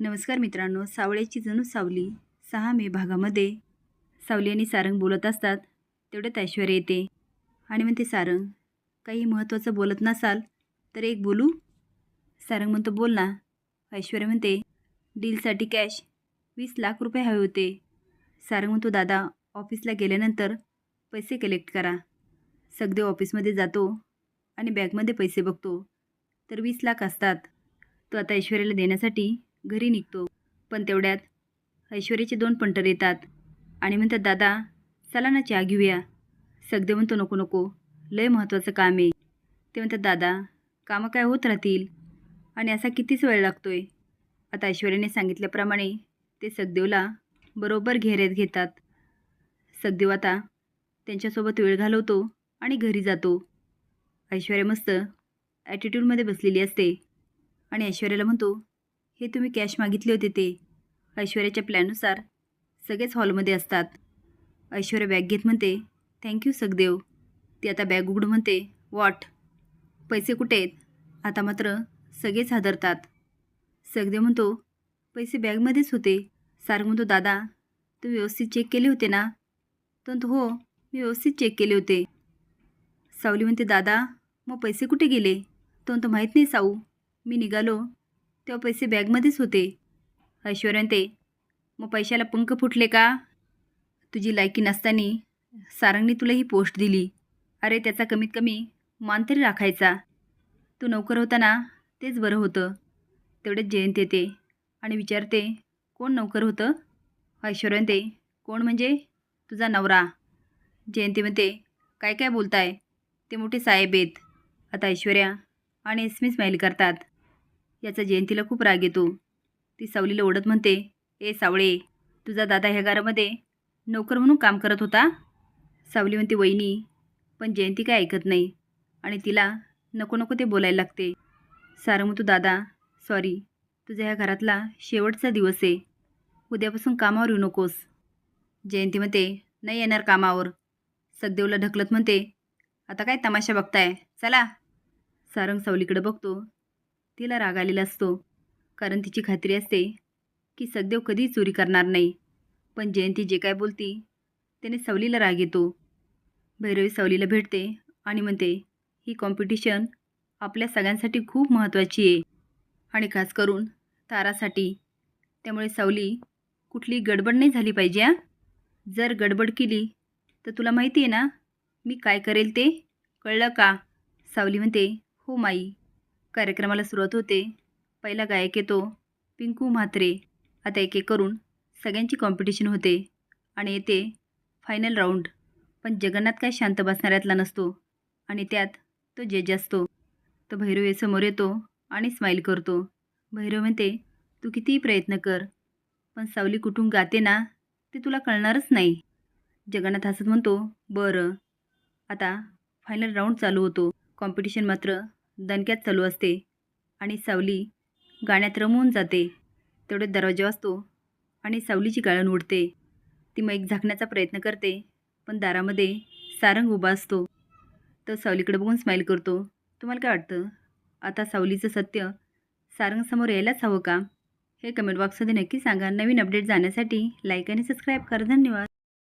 नमस्कार मित्रांनो सावळ्याची जणू सावली सहा मे भागामध्ये. सावली आणि सारंग बोलत असतात तेवढ्यात ऐश्वर्या येते. आणि म्हणते सारंग काही महत्त्वाचं बोलत नसाल तर एक बोलू. सारंग म्हणतो बोल ना. ऐश्वर्या म्हणते डीलसाठी कॅश वीस लाख रुपये हवे होते. सारंग म्हणतो दादा ऑफिसला गेल्यानंतर पैसे कलेक्ट करा. सगळे ऑफिसमध्ये जातो आणि बॅगमध्ये पैसे बघतो. तर वीस लाख असतात. तो आता ऐश्वर्याला देण्यासाठी घरी निघतो. पण तेवढ्यात ऐश्वर्याचे दोन पंटर येतात आणि म्हणतात दादा चला ना चहा घेऊया. सगदे म्हणतो नको नको लय महत्त्वाचं काम आहे. ते म्हणतात दादा कामं काय होत राहतील? आणि असा कितीच वेळ लागतो आहे आता ऐश्वर्याने सांगितल्याप्रमाणे ते सगदेवला बरोबर घेऱ्यात घेतात. सगदेव आता त्यांच्यासोबत वेळ घालवतो आणि घरी जातो. ऐश्वर्या मस्त ॲटिट्यूडमध्ये बसलेली असते आणि ऐश्वर्याला म्हणतो हे तुम्ही कॅश मागितले होते ते. ऐश्वर्याच्या प्लॅननुसार सगळेच हॉलमध्ये असतात. ऐश्वर्या बॅग घेत म्हणते थँक्यू सगदेव. ती आता बॅग उघडू म्हणते वॉट पैसे कुठे आहेत? आता मात्र सगळेच हादरतात. सगदेव म्हणतो पैसे बॅगमध्येच होते. सारंग म्हणतो दादा तू व्यवस्थित चेक केले होते ना? तो म्हणतो हो मी व्यवस्थित चेक केले होते. सावली म्हणते दादा मग पैसे कुठे गेले? तो म्हणतो माहीत नाही साऊ मी निघालो तेव्हा पैसे बॅगमध्येच होते. ऐश्वर्यंते मग पैशाला पंख फुटले का? तुझी लायकी नसताना सारंगने तुला ही पोस्ट दिली. अरे त्याचा कमीत कमी मान तरी राखायचा. तू नोकर होता ना तेच बरं होतं. तेवढेच जयंत येते आणि विचारते कोण नोकर होतं? ऐश्वर्यंते कोण म्हणजे? तुझा नवरा. जयंती म्हणते काय काय बोलताय? ते मोठे साहेब आहेत. आता ऐश्वर्या आणि एसमी स्माईल करतात. याचा जयंतीला खूप राग येतो. ती सावलीला ओढत म्हणते ए सावळे तुझा दादा ह्या घरामध्ये नोकर म्हणून काम करत होता? सावली म्हणते वहिनी पण जयंती काय ऐकत नाही आणि तिला नको नको ते बोलायला लागते. सारं म्हणतो दादा सॉरी तुझ्या ह्या घरातला शेवटचा दिवस आहे. उद्यापासून कामावर येऊ नकोस. जयंती म्हणते नाही येणार कामावर. सखदेवला ढकलत म्हणते आता काय तमाशा बघताय? चला. सारंग सावलीकडे बघतो तिला राग आलेला असतो. कारण तिची खात्री असते की सगदेव कधीही चोरी करणार नाही. पण जयंती जे काय बोलती त्याने सावलीला राग येतो. भैरवी सावलीला भेटते आणि म्हणते ही कॉम्पिटिशन आपल्या सगळ्यांसाठी खूप महत्त्वाची आहे. आणि खास करून तारासाठी. त्यामुळे सावली कुठली गडबड नाही झाली पाहिजे हां? जर गडबड केली तर तुला माहिती आहे ना मी काय करेल ते? कळलं का? सावली म्हणते हो माई. कार्यक्रमाला सुरुवात होते. पहिला गायक येतो पिंकू म्हात्रे. आता एक एक करून सगळ्यांची कॉम्पिटिशन होते आणि येते फायनल राऊंड पण जगन्नाथ काय शांत बसणाऱ्यातला नसतो आणि त्यात तो जज असतो. तो भैरव हे समोर येतो आणि स्माईल करतो. भैरव म्हणते तू कितीही प्रयत्न कर पण सावली कुठून गाते ना ते तुला कळणारच नाही. जगन्नाथ हसत म्हणतो बरं. आता फायनल राऊंड चालू होतो. कॉम्पिटिशन मात्र दणक्यात चालू असते आणि सावली गाण्यात रमवून जाते. तेवढे दरवाजा वाजतो आणि सावलीची गाळण उडते. ती मैक झाकण्याचा प्रयत्न करते पण दारामध्ये सारंग उभा असतो. तर सावलीकडे बघून स्माईल करतो. तुम्हाला काय वाटतं? आता सावलीचं सत्य सारंगसमोर यायलाच हवं का? हे कमेंट बॉक्समध्ये नक्की सांगा. नवीन अपडेट जाण्यासाठी लाईक आणि सबस्क्राईब करा. धन्यवाद.